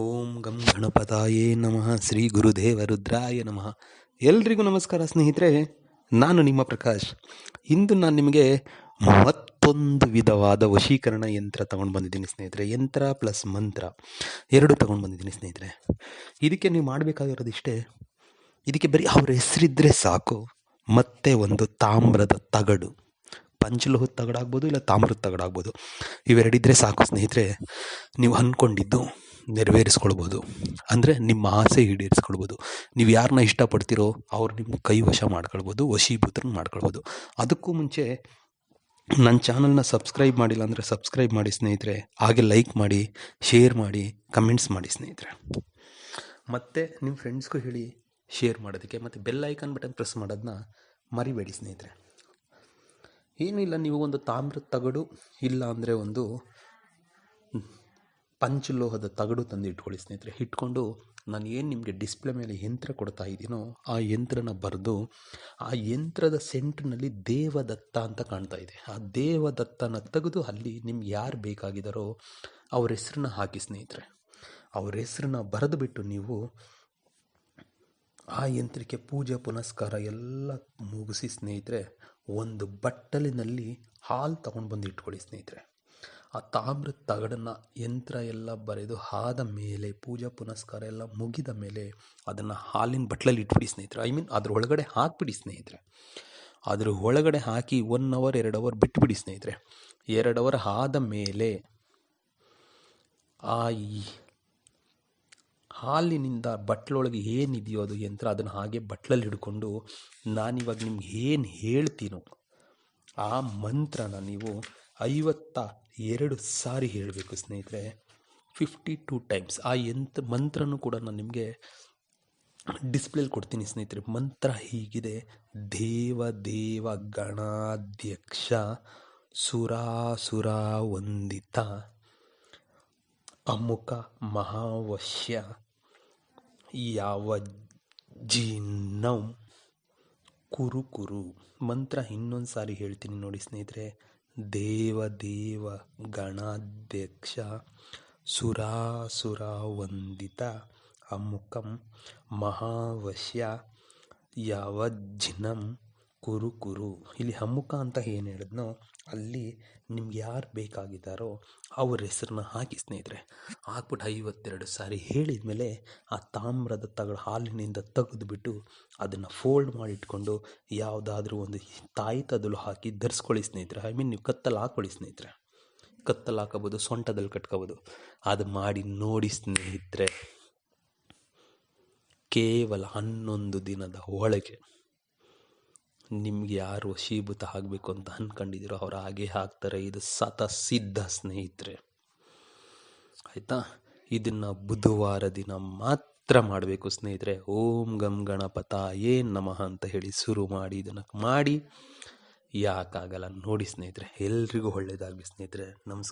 ಓಂ ಗಂ ಗಣಪತಾಯೇ ನಮಃ. ಶ್ರೀ ಗುರುದೇವ ರುದ್ರಾಯ ನಮಃ. ಎಲ್ರಿಗೂ ನಮಸ್ಕಾರ ಸ್ನೇಹಿತರೆ, ನಾನು ನಿಮ್ಮ ಪ್ರಕಾಶ್. ಇಂದು ನಾನು ನಿಮಗೆ ಮತ್ತೊಂದು ವಿಧವಾದ ವಶೀಕರಣ ಯಂತ್ರ ತಗೊಂಡು ಬಂದಿದ್ದೀನಿ ಸ್ನೇಹಿತರೆ. ಯಂತ್ರ ಪ್ಲಸ್ ಮಂತ್ರ ಎರಡು ತಗೊಂಡು ಬಂದಿದ್ದೀನಿ ಸ್ನೇಹಿತರೆ. ಇದಕ್ಕೆ ನೀವು ಮಾಡಬೇಕಾಗಿರೋದು ಇಷ್ಟೇ ಇದಕ್ಕೆ ಬರೀ ಅವ್ರ ಹೆಸರಿದ್ರೆ ಸಾಕು, ಮತ್ತೆ ಒಂದು ತಾಮ್ರದ ತಗಡು. ಪಂಚಲೋಹದ ತಗಡಾಗ್ಬೋದು ಇಲ್ಲ ತಾಮ್ರದ ತಗಡಾಗ್ಬೋದು. ಇವೆರಡಿದ್ರೆ ಸಾಕು ಸ್ನೇಹಿತರೆ. ನೀವು ಅಂದ್ಕೊಂಡಿದ್ದು ನೆರವೇರಿಸ್ಕೊಳ್ಬೋದು. ಅಂದರೆ ನಿಮ್ಮ ಆಸೆ ಈಡೇರಿಸ್ಕೊಳ್ಬೋದು. ನೀವು ಯಾರನ್ನ ಇಷ್ಟಪಡ್ತೀರೋ ಅವ್ರು ನಿಮ್ಮ ಕೈ ವಶ ಮಾಡ್ಕೊಳ್ಬೋದು ವಶೀಭೂತರನ್ನ ಮಾಡ್ಕೊಳ್ಬೋದು. ಅದಕ್ಕೂ ಮುಂಚೆ ನನ್ನ ಚಾನಲ್ನ ಸಬ್ಸ್ಕ್ರೈಬ್ ಮಾಡಿಲ್ಲ ಅಂದರೆ ಸಬ್ಸ್ಕ್ರೈಬ್ ಮಾಡಿ ಸ್ನೇಹಿತರೆ. ಹಾಗೆ ಲೈಕ್ ಮಾಡಿ, ಶೇರ್ ಮಾಡಿ, ಕಮೆಂಟ್ಸ್ ಮಾಡಿ ಸ್ನೇಹಿತರೆ. ಮತ್ತು ನಿಮ್ಮ ಫ್ರೆಂಡ್ಸ್ಗೂ ಹೇಳಿ ಶೇರ್ ಮಾಡೋದಕ್ಕೆ. ಮತ್ತು ಬೆಲ್ ಐಕಾನ್ ಬಟನ್ ಪ್ರೆಸ್ ಮಾಡೋದನ್ನ ಮರಿಬೇಡಿ ಸ್ನೇಹಿತರೆ. ಏನೂ ಇಲ್ಲ, ನೀವು ಒಂದು ತಾಮ್ರದ ತಗಡು, ಇಲ್ಲ ಅಂದರೆ ಒಂದು ಪಂಚಲೋಹದ ತಗಡು ತಂದು ಇಟ್ಕೊಳ್ಳಿ ಸ್ನೇಹಿತರೆ. ಇಟ್ಕೊಂಡು ನಾನು ಏನು ನಿಮಗೆ ಡಿಸ್ಪ್ಲೇ ಮೇಲೆ ಯಂತ್ರ ಕೊಡ್ತಾ ಇದ್ದೀನೋ ಆ ಯಂತ್ರನ ಬರೆದು ಆ ಯಂತ್ರದ ಸೆಂಟ್ರ್ನಲ್ಲಿ ದೇವದತ್ತ ಅಂತ ಕಾಣ್ತಾ ಇದೆ. ಆ ದೇವದತ್ತನ ತೆಗೆದು ಅಲ್ಲಿ ನಿಮ್ಗೆ ಯಾರು ಬೇಕಾಗಿದ್ದಾರೋ ಅವ್ರ ಹೆಸ್ರನ್ನ ಹಾಕಿ ಸ್ನೇಹಿತರೆ. ಅವ್ರ ಹೆಸ್ರನ್ನ ಬರೆದು ಬಿಟ್ಟು ನೀವು ಆ ಯಂತ್ರಕ್ಕೆ ಪೂಜೆ, ಪುನಸ್ಕಾರ ಎಲ್ಲ ಮುಗಿಸಿ ಸ್ನೇಹಿತರೆ, ಒಂದು ಬಟ್ಟಲಿನಲ್ಲಿ ಹಾಲು ತಗೊಂಡು ಬಂದು ಇಟ್ಕೊಳ್ಳಿ ಸ್ನೇಹಿತರೆ. ಆ ತಾಮ್ರದ ತಗಡನ್ನು ಯಂತ್ರ ಎಲ್ಲ ಬರೆದು ಆದ ಮೇಲೆ, ಪೂಜಾ ಪುನಸ್ಕಾರ ಎಲ್ಲ ಮುಗಿದ ಮೇಲೆ ಅದನ್ನು ಹಾಲಿನ ಬಟ್ಲಲ್ಲಿ ಇಟ್ಬಿಡಿ ಸ್ನೇಹಿತರೆ. ಐ ಮೀನ್ ಅದ್ರ ಒಳಗಡೆ ಹಾಕ್ಬಿಡಿ ಸ್ನೇಹಿತರೆ. ಅದ್ರ ಒಳಗಡೆ ಹಾಕಿ ಒನ್ ಅವರ್ ಎರಡು ಅವರ್ ಬಿಟ್ಬಿಡಿ ಸ್ನೇಹಿತರೆ. ಎರಡು ಅವರ್ ಆದ ಮೇಲೆ ಆ ಈ ಹಾಲಿನಿಂದ ಬಟ್ಲೊಳಗೆ ಏನಿದೆಯೋ ಅದು ಯಂತ್ರ ಅದನ್ನು ಹಾಗೆ ಬಟ್ಲಲ್ಲಿ ಹಿಡ್ಕೊಂಡು ನಾನಿವಾಗ ನಿಮ್ಗೆ ಏನು ಹೇಳ್ತೀನೋ ಆ ಮಂತ್ರನ ನೀವು ಐವತ್ತ ಎರಡು ಸಾರಿ ಹೇಳಬೇಕು ಸ್ನೇಹಿತರೆ. ಫಿಫ್ಟಿ ಟೂ ಟೈಮ್ಸ್ ಆ ಎಂತ ಮಂತ್ರನೂ ಕೂಡ ನಾನು ನಿಮಗೆ ಡಿಸ್ಪ್ಲೇಲಿ ಕೊಡ್ತೀನಿ ಸ್ನೇಹಿತರೆ. ಮಂತ್ರ ಹೀಗಿದೆ. ದೇವ ದೇವ ಗಣಾಧ್ಯಕ್ಷ ಸುರಾಸುರ ವಂದಿತ ಅಮುಖ ಮಹಾವಶ್ಯ ಯಾವ ಜೀನಂ ಕುರುಕುರು. ಕುರು ಮಂತ್ರ ಇನ್ನೊಂದು ಸಾರಿ ಹೇಳ್ತೀನಿ ನೋಡಿ ಸ್ನೇಹಿತರೆ. देवदेवगणाध्यक्ष सुरासुरावन्दित अमुकं महावश्य यवजिनम् ಮಹಾವಶ್ಯ ಯಾವಜ್ಜಿನಂ ಕುರು ಕುರು ಇಲ್ಲಿ ಹಮ್ಮುಖ ಅಂತ ಏನು ಹೇಳಿದ್ನೋ, ಅಲ್ಲಿ ನಿಮ್ಗೆ ಯಾರು ಬೇಕಾಗಿದ್ದಾರೋ ಅವ್ರ ಹೆಸರನ್ನ ಹಾಕಿ ಸ್ನೇಹಿತರೆ. ಹಾಕ್ಬಿಟ್ಟು ಐವತ್ತೆರಡು ಸಾರಿ ಹೇಳಿದ ಮೇಲೆ ಆ ತಾಮ್ರದ ತಗಳ ಹಾಲಿನಿಂದ ತೆಗೆದುಬಿಟ್ಟು ಅದನ್ನು ಫೋಲ್ಡ್ ಮಾಡಿ ಇಟ್ಕೊಂಡು ಯಾವುದಾದ್ರೂ ಒಂದು ತಾಯಿ ತದಲು ಹಾಕಿ ಧರಿಸ್ಕೊಳ್ಳಿ ಸ್ನೇಹಿತರೆ. ಐ ಮೀನ್ ನೀವು ಕತ್ತಲ್ಲಿ ಹಾಕ್ಕೊಳ್ಳಿ ಸ್ನೇಹಿತರೆ. ಕತ್ತಲ್ಲಿ ಹಾಕೋಬೋದು ಸೊಂಟದಲ್ಲಿ ಕಟ್ಕೋಬೋದು. ಅದು ಮಾಡಿ ನೋಡಿ ಸ್ನೇಹಿತರೆ. ಕೇವಲ ಹನ್ನೊಂದು ದಿನದ ಒಳಗೆ ನಿಮ್ಗೆ ಯಾರು ವಶೀಭೂತ ಆಗಬೇಕು ಅಂತ ಅಂದ್ಕೊಂಡಿದ್ದೀರೋ ಅವ್ರು ಹಾಗೆ ಹಾಕ್ತಾರೆ. ಇದು ಸತ ಸಿದ್ಧ ಸ್ನೇಹಿತರೆ. ಆಯಿತಾ? ಇದನ್ನು ಬುಧವಾರ ದಿನ ಮಾತ್ರ ಮಾಡಬೇಕು ಸ್ನೇಹಿತರೆ. ಓಂ ಗಂ ಗಣಪತ ನಮಃ ಅಂತ ಹೇಳಿ ಶುರು ಮಾಡಿ, ಇದನ್ನು ಮಾಡಿ ಯಾಕಾಗಲ್ಲ ನೋಡಿ ಸ್ನೇಹಿತರೆ. ಎಲ್ರಿಗೂ ಒಳ್ಳೆಯದಾಗಲಿ ಸ್ನೇಹಿತರೆ. ನಮಸ್ಕಾರ.